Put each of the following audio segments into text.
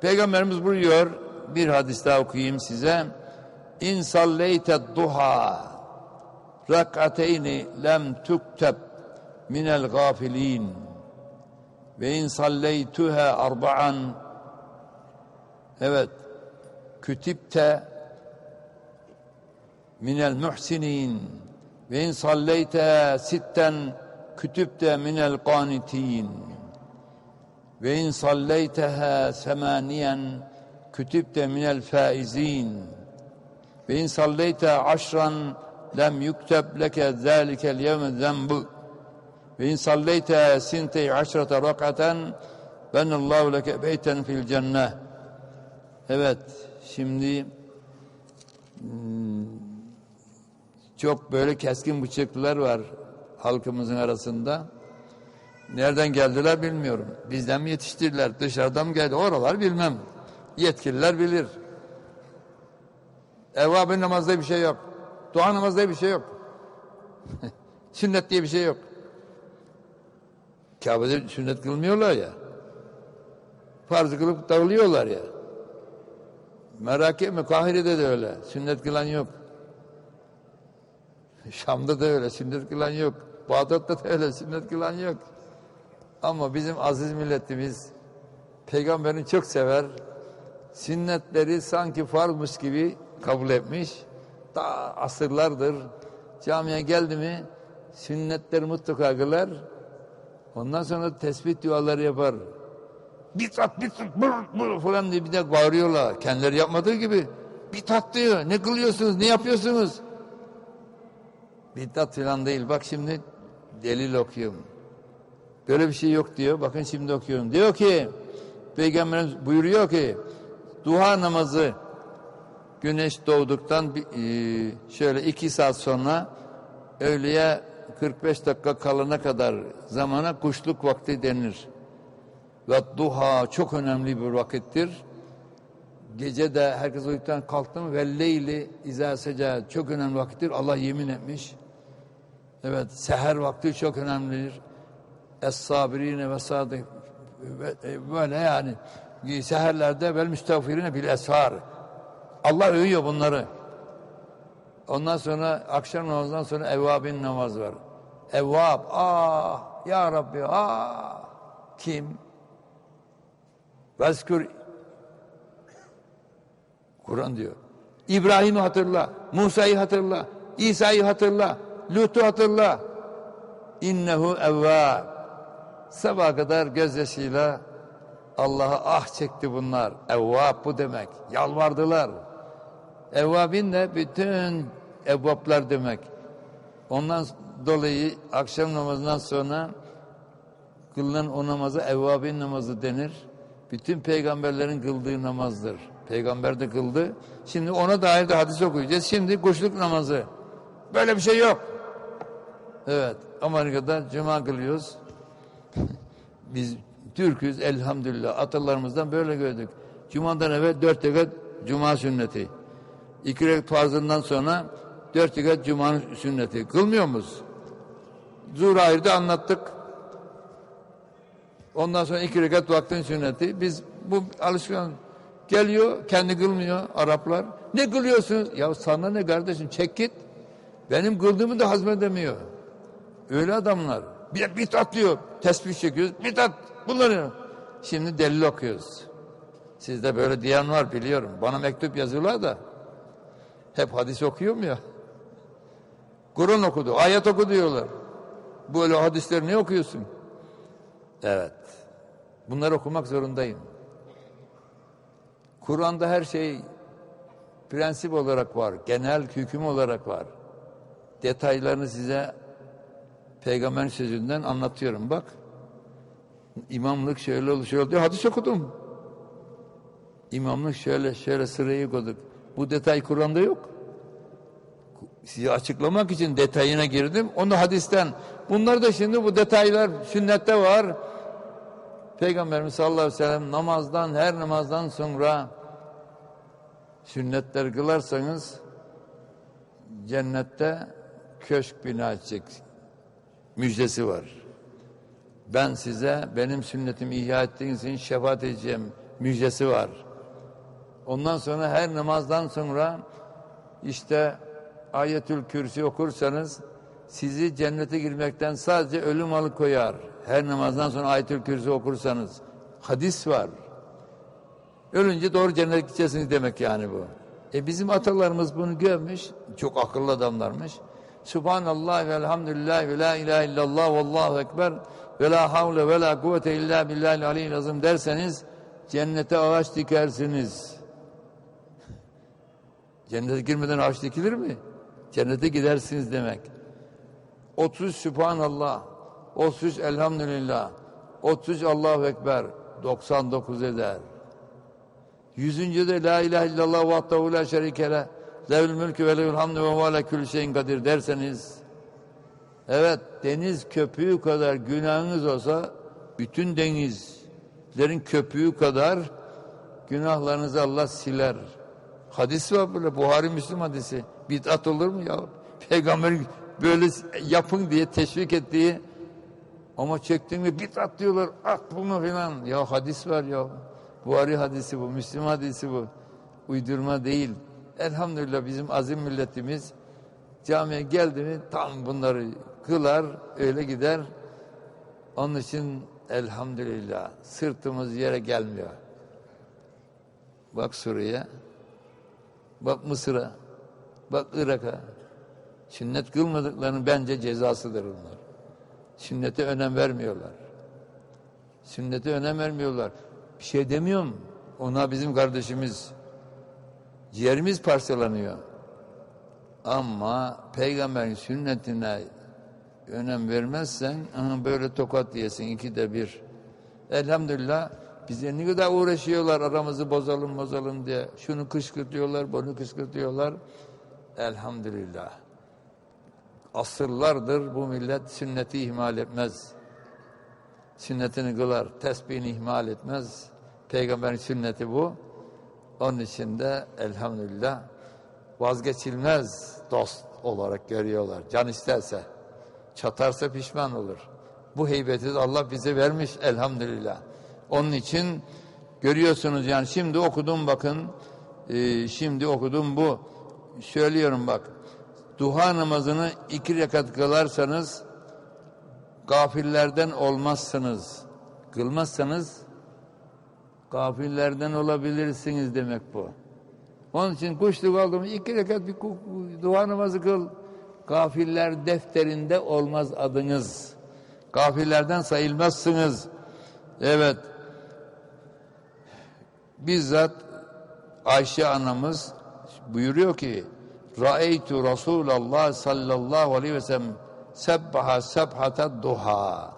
Peygamberimiz buyuruyor bir hadis daha okuyayım size. İn salleyte duha rak'ateyni lem tukteb minel gafilin. Ve in salleytuha arba'an. Evet kütipte minel muhsinin. Ve in salleyte sitten kütüpte minel qanitin ve in salleyteha semaniyen kütüpte minel faizin. Ve in salleyte aşran lem yukteb leke zâlikel yevme zenbu ve in salleyte sintey aşrata rakaten benallahu leke beyten fil cenneh. Evet şimdi hmm, çok böyle keskin bıçaklılar var halkımızın arasında. Nereden geldiler bilmiyorum. Bizden mi yetiştirdiler, dışarıdan mı geldi? Oralar bilmem. Yetkililer bilir. Evvabin namazda bir şey yok. Dua namazda bir şey yok. sünnet diye bir şey yok. Kabe'de sünnet kılmıyorlar ya. Farz kılıp dağılıyorlar ya. Merak etme Kahire'de de öyle. Sünnet kılan yok. Şam'da da öyle sünnet kılan yok. Bağdat'ta da öyle sünnet kılan yok. Ama bizim aziz milletimiz peygamberini çok sever. Sünnetleri sanki farzmış gibi kabul etmiş. Daha asırlardır camiye geldi mi sünnetleri mutlaka kılar. Ondan sonra tespit duaları yapar. Bir tat, bir tat, bır, bır falan diye bir de bağırıyorlar. Kendileri yapmadığı gibi. Bir tat diyor. Ne kılıyorsunuz, ne yapıyorsunuz? Bid'at falan değil. Bak şimdi delil okuyorum. Böyle bir şey yok diyor. Bakın şimdi okuyorum. Diyor ki Peygamberimiz buyuruyor ki duha namazı güneş doğduktan e, şöyle iki saat sonra öğleye 45 dakika kalana kadar zamana kuşluk vakti denir. Ve duha çok önemli bir vakittir. Gece de herkes uykudan kalktı mı ve leyli izâ çok önemli vakittir. Allah yemin etmiş. Evet, seher vakti çok önemlidir. Es-sabirine ve sadık e, böyle yani seherlerde vel müstağfirine bil eshar. Allah övüyor bunları. Ondan sonra akşam namazından sonra evvabin namaz var. Evvab, ah ya Rabbi, ah kim? Vezkür Kur'an diyor. İbrahim'i hatırla, Musa'yı hatırla, İsa'yı hatırla, Lut'u hatırla. İnnehu evvâb. Sabah kadar gözyaşıyla Allah'a ah çekti bunlar. Evvab bu demek. Yalvardılar. Evvabin de bütün evvaplar demek. Ondan dolayı akşam namazından sonra kılınan o namaza evvabin namazı denir. Bütün peygamberlerin kıldığı namazdır. Peygamber de kıldı. Şimdi ona dair de hadis okuyacağız. Şimdi kuşluk namazı. Böyle bir şey yok. Evet. Amerika'da cuma kılıyoruz. Biz Türk'üz elhamdülillah. Atalarımızdan böyle gördük. Cuma'dan evvel dört rekat cuma sünneti. İki rekat farzından sonra dört rekat cuma sünneti. Kılmıyor muyuz? Zuhur anlattık. Ondan sonra iki rekat vaktin sünneti. Biz bu alışkan geliyor kendi kılmıyor Araplar. Ne kılıyorsunuz? Ya sana ne kardeşim çek git. Benim kıldığımı da hazmedemiyor. Öyle adamlar. Bir, bir tat diyor. Tesbih çekiyoruz. Bir tat. Bunları. Şimdi delil okuyoruz. Sizde böyle diyen var biliyorum. Bana mektup yazıyorlar da. Hep hadis okuyorum ya. Kur'an okudu, ayet oku diyorlar. Böyle hadisleri ne okuyorsun? Evet. Bunları okumak zorundayım. Kur'an'da her şey prensip olarak var, genel hüküm olarak var. Detaylarını size peygamberin sözünden anlatıyorum bak. İmamlık şöyle oldu, şöyle oldu. Hadis okudum. İmamlık şöyle, şöyle sırayı koyduk. Bu detay Kur'an'da yok. Size açıklamak için detayına girdim. Onu hadisten. Bunlar da şimdi bu detaylar sünnette var. Peygamberimiz sallallahu aleyhi ve sellem namazdan, her namazdan sonra sünnetler kılarsanız cennette köşk bina edecek müjdesi var. Ben size benim sünnetimi ihya ettiğiniz için şefaat edeceğim müjdesi var. Ondan sonra her namazdan sonra işte ayetül kürsi okursanız sizi cennete girmekten sadece ölüm alıkoyar. Her namazdan sonra ayetül kürsi okursanız. Hadis var. Ölünce doğru cennete gideceksiniz demek yani bu. E bizim atalarımız bunu görmüş. Çok akıllı adamlarmış. Subhanallah ve elhamdülillah ve la ilahe illallah ve allahu ekber ve la havle ve la kuvvete illa billahil aliyyil azim derseniz cennete ağaç dikersiniz. Cennete girmeden ağaç dikilir mi? Cennete gidersiniz demek. 30 Sübhanallah, 33 Elhamdülillah, 33 Allahu Ekber, 99 eder. Yüzüncü de La ilahe illallah ve ahtahu la şerike le, levül mülkü ve levül hamdü ve ala külü şeyin kadir derseniz, evet deniz köpüğü kadar günahınız olsa, bütün denizlerin köpüğü kadar günahlarınızı Allah siler. Hadis var böyle Buhari Müslüm hadisi. Bid'at olur mu ya? Peygamberin böyle yapın diye teşvik ettiği ama çektin mi bid'at diyorlar. At bunu filan. Ya hadis var ya. Buhari hadisi bu, Müslüm hadisi bu. Uydurma değil. Elhamdülillah bizim azim milletimiz camiye geldi mi tam bunları kılar, öyle gider. Onun için elhamdülillah sırtımız yere gelmiyor. Bak Suriye. Bak Mısır'a, bak Irak'a. Sünnet kılmadıklarının bence cezasıdır bunlar. Sünnete önem vermiyorlar. Sünnete önem vermiyorlar. Bir şey demiyorum. Ona bizim kardeşimiz. Ciğerimiz parçalanıyor. Ama peygamberin sünnetine önem vermezsen böyle tokat diyesin ikide bir. Elhamdülillah bize ne kadar uğraşıyorlar aramızı bozalım bozalım diye. Şunu kışkırtıyorlar, bunu kışkırtıyorlar. Elhamdülillah. Asırlardır bu millet sünneti ihmal etmez. Sünnetini kılar, tesbihini ihmal etmez. Peygamberin sünneti bu. Onun için de elhamdülillah vazgeçilmez dost olarak görüyorlar. Can isterse, çatarsa pişman olur. Bu heybeti Allah bize vermiş elhamdülillah. Onun için görüyorsunuz yani şimdi okudum bakın e, şimdi okudum bu söylüyorum bak duha namazını iki rekat kılarsanız gafillerden olmazsınız kılmazsanız gafillerden olabilirsiniz demek bu. Onun için kuşluk oldu mu iki rekat bir dua namazı kıl. Gafiller defterinde olmaz adınız. Gafillerden sayılmazsınız. Evet. Bizzat Ayşe anamız buyuruyor ki Ra'eytu Resulallah sallallahu aleyhi ve sellem sebbaha sebhata duha.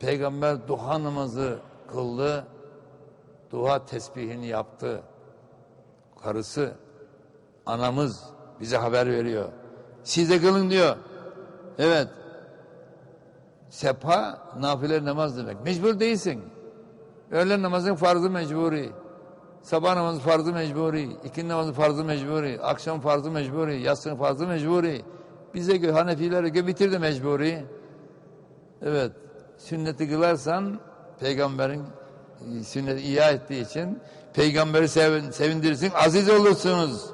Peygamber duha namazı kıldı duha tesbihini yaptı karısı anamız bize haber veriyor siz de kılın diyor evet sepha nafile namaz demek mecbur değilsin Öğlen namazın farzı mecburi. Sabah namazı farzı mecburi. ikindi namazı farzı mecburi. Akşam farzı mecburi. Yatsın farzı mecburi. Bize göre Hanefilere göre bitirdi mecburi. Evet. Sünneti kılarsan peygamberin e, sünneti ihya ettiği için peygamberi sevin, sevindirirsin. Aziz olursunuz.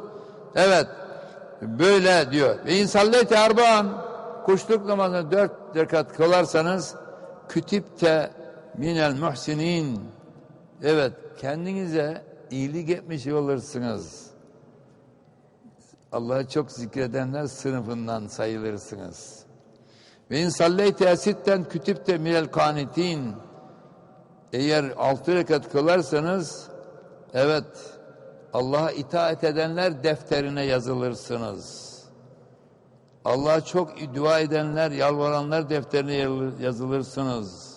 Evet. Böyle diyor. Ve insallete arbaan kuşluk namazını dört rekat kılarsanız kütüpte minel muhsinin evet kendinize iyilik etmiş olursunuz. Allah'ı çok zikredenler sınıfından sayılırsınız. Ve in salleyte sitten kütüpte minel kanitin eğer altı rekat kılarsanız evet Allah'a itaat edenler defterine yazılırsınız. Allah'a çok dua edenler, yalvaranlar defterine yazılırsınız.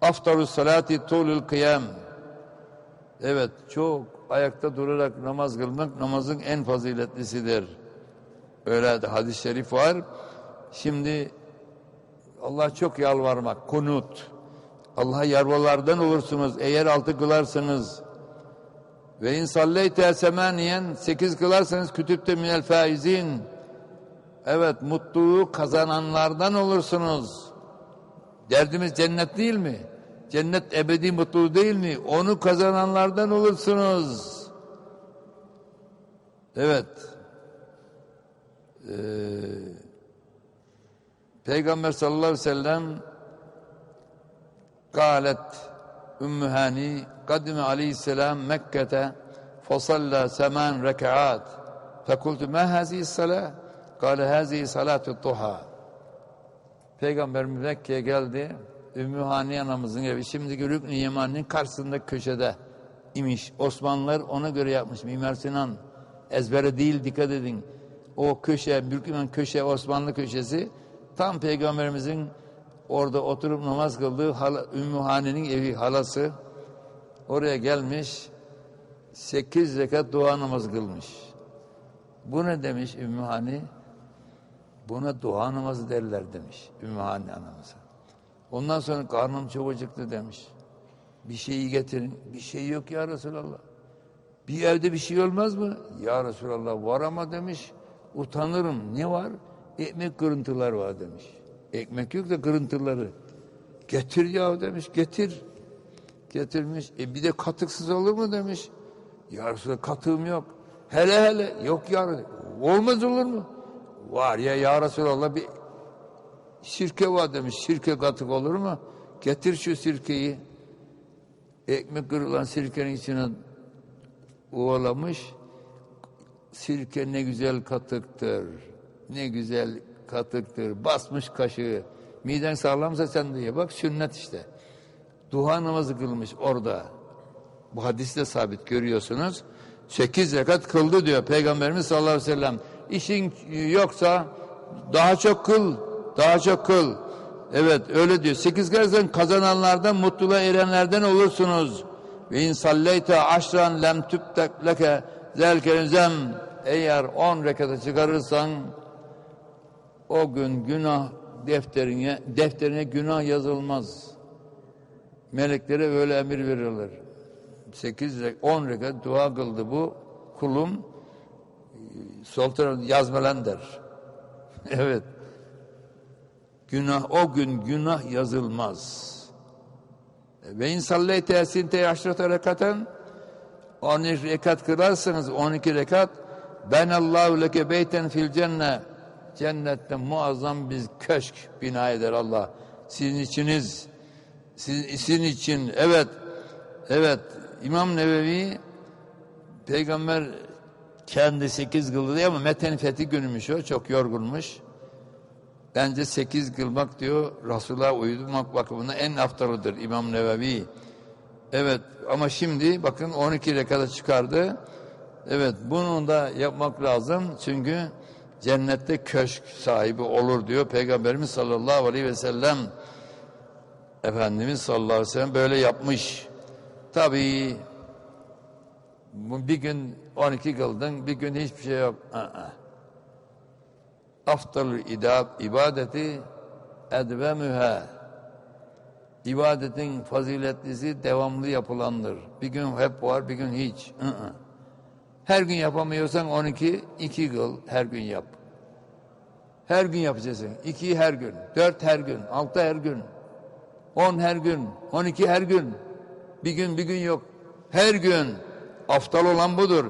Aftaru salati tulul kıyam. Evet çok ayakta durarak namaz kılmak namazın en faziletlisidir. Öyle de hadis-i şerif var. Şimdi Allah çok yalvarmak, kunut. Allah'a yarvalardan olursunuz eğer altı kılarsanız. Ve in salleyte semaniyen sekiz kılarsanız kütüpte minel faizin. Evet mutluluğu kazananlardan olursunuz. Derdimiz cennet değil mi? Cennet ebedi mutlu değil mi? Onu kazananlardan olursunuz. Evet. Ee, Peygamber sallallahu aleyhi ve sellem Galet Ümmü Hani kadime aleyhisselam Mekke'te fasalla semen rekaat fekultu ma hazihi salâ kâle hazihi salâtu tuha Peygamber Mekke'ye geldi Ümmü Hani anamızın evi şimdiki Rükn-i Yemani'nin karşısında köşede imiş. Osmanlılar ona göre yapmış. Mimar Sinan ezbere değil dikkat edin. O köşe, Bürkümen köşe, Osmanlı köşesi tam Peygamberimizin orada oturup namaz kıldığı hala, Ümmü Hani'nin evi halası oraya gelmiş sekiz rekat dua namazı kılmış. Bu ne demiş Ümmü Hani? Buna dua namazı derler demiş Ümmü Hani anamıza. Ondan sonra karnım çok demiş. Bir şeyi getirin. Bir şey yok ya Resulallah. Bir evde bir şey olmaz mı? Ya Resulallah var ama demiş. Utanırım. Ne var? Ekmek kırıntılar var demiş. Ekmek yok da kırıntıları. Getir ya demiş. Getir. Getirmiş. E bir de katıksız olur mu demiş. Ya Resulallah katığım yok. Hele hele yok ya Olmaz olur mu? Var ya ya Resulallah bir Sirke var demiş. Sirke katık olur mu? Getir şu sirkeyi. Ekmek kırılan sirkenin içine ovalamış. Sirke ne güzel katıktır. Ne güzel katıktır. Basmış kaşığı. Miden sağlamsa sen diye. Bak sünnet işte. Duha namazı kılmış orada. Bu hadiste sabit görüyorsunuz. Sekiz rekat kıldı diyor Peygamberimiz sallallahu aleyhi ve sellem. İşin yoksa daha çok kıl daha çok kıl. Evet öyle diyor. Sekiz kereden kazananlardan mutluluğa erenlerden olursunuz. Ve in salleyte aşran lem tübtek leke zelke eğer on rekata çıkarırsan o gün günah defterine defterine günah yazılmaz. Meleklere böyle emir veriyorlar. Sekiz on rekat dua kıldı bu kulum sol taraf yazmalan der. evet. Günah o gün günah yazılmaz. Ve in salleyte esinte aşrata rekaten 12 rekat kılarsanız 12 rekat ben Allahu leke beyten fil cennet cennette muazzam bir köşk bina eder Allah. Sizin içiniz sizin, sizin için evet evet İmam Nevevi peygamber kendi sekiz kıldı diye ama Meten Fethi günümüş o çok yorgunmuş. Bence sekiz kılmak diyor Resulullah'a uyumak bakımından en aftalıdır İmam Nevevi. Evet ama şimdi bakın 12 rekata çıkardı. Evet bunu da yapmak lazım çünkü cennette köşk sahibi olur diyor Peygamberimiz sallallahu aleyhi ve sellem. Efendimiz sallallahu aleyhi ve sellem böyle yapmış. Tabii bir gün 12 kıldın bir gün hiçbir şey yok. Aa afdalul idab ibadeti edvemühe ibadetin faziletlisi devamlı yapılandır. Bir gün hep var, bir gün hiç. Her gün yapamıyorsan 12, iki kıl her gün yap. Her gün yapacaksın. İki her gün, dört her gün, altı her gün, on her gün, on iki her gün. Bir gün bir gün yok. Her gün. Aftal olan budur.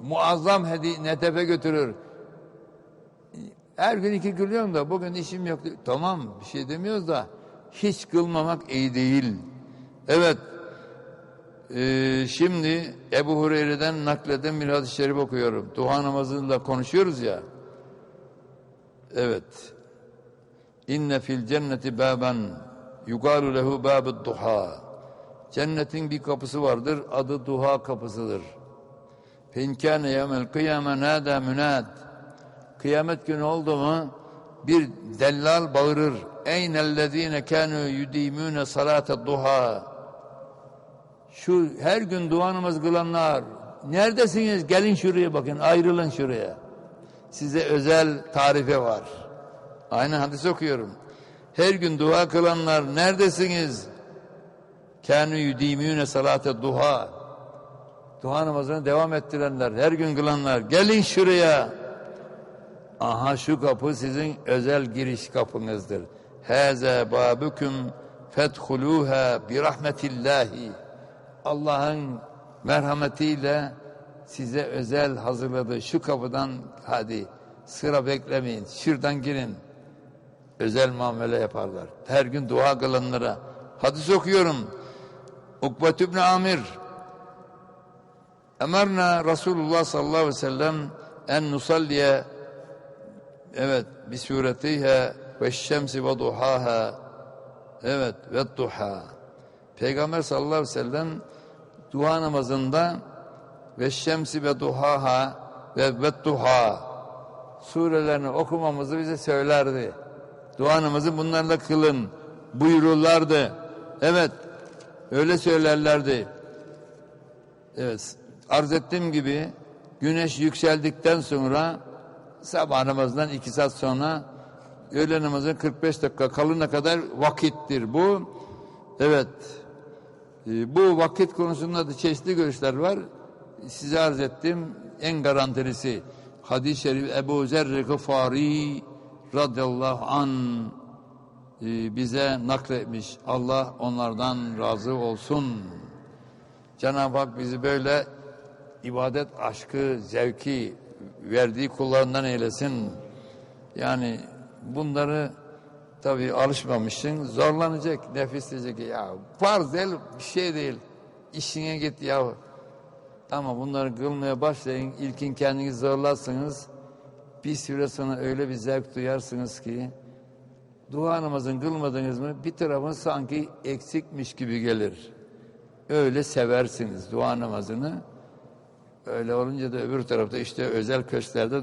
Muazzam netefe götürür. Her gün iki kılıyorum da bugün işim yok. Tamam bir şey demiyoruz da hiç kılmamak iyi değil. Evet. Ee, şimdi Ebu Hureyre'den nakleden bir hadis-i şerif okuyorum. Duha namazında konuşuyoruz ya. Evet. İnne fil cenneti baban yugalu lehu babud duha. Cennetin bir kapısı vardır. Adı duha kapısıdır. Finkâne yevmel kıyame nâdâ münâd. Kıyamet günü oldu mu bir dellal bağırır. Eynellezine kânû yudîmûne salâte duha. Şu her gün dua namaz kılanlar neredesiniz? Gelin şuraya bakın ayrılın şuraya. Size özel tarife var. Aynı hadis okuyorum. Her gün dua kılanlar neredesiniz? Kânû yudîmûne salâte duha. Dua namazını devam ettirenler, her gün kılanlar gelin şuraya. Aha şu kapı sizin özel giriş kapınızdır. Heze babüküm fedhuluha bi rahmetillahi. Allah'ın merhametiyle size özel hazırladığı şu kapıdan hadi sıra beklemeyin. Şuradan girin. Özel muamele yaparlar. Her gün dua kılanlara. Hadis okuyorum. Ukbat İbni Amir Emerna Resulullah sallallahu aleyhi ve sellem en nusalliye evet bi suretiha ve şemsi ve duhaha evet ve duha Peygamber sallallahu aleyhi ve sellem dua namazında ve şemsi ve duhaha ve ve duha surelerini okumamızı bize söylerdi. Dua namazı bunlarla kılın buyururlardı. Evet öyle söylerlerdi. Evet arz ettiğim gibi güneş yükseldikten sonra sabah namazından iki saat sonra öğle namazı 45 dakika kalına kadar vakittir bu. Evet. Ee, Bu vakit konusunda da çeşitli görüşler var. Size arz ettim en garantilisi hadis-i şerif Ebu Zer Gıfari radıyallahu an e, bize nakletmiş. Allah onlardan razı olsun. Cenab-ı Hak bizi böyle ibadet aşkı, zevki verdiği kullarından eylesin. Yani bunları tabii alışmamışsın, zorlanacak, nefis diyecek ya farz değil, bir şey değil, işine git ya. Ama bunları kılmaya başlayın, ilkin kendinizi zorlarsınız, bir süre sonra öyle bir zevk duyarsınız ki, dua namazını kılmadınız mı bir tarafın sanki eksikmiş gibi gelir. Öyle seversiniz dua namazını. Öyle olunca da öbür tarafta işte özel köşklerde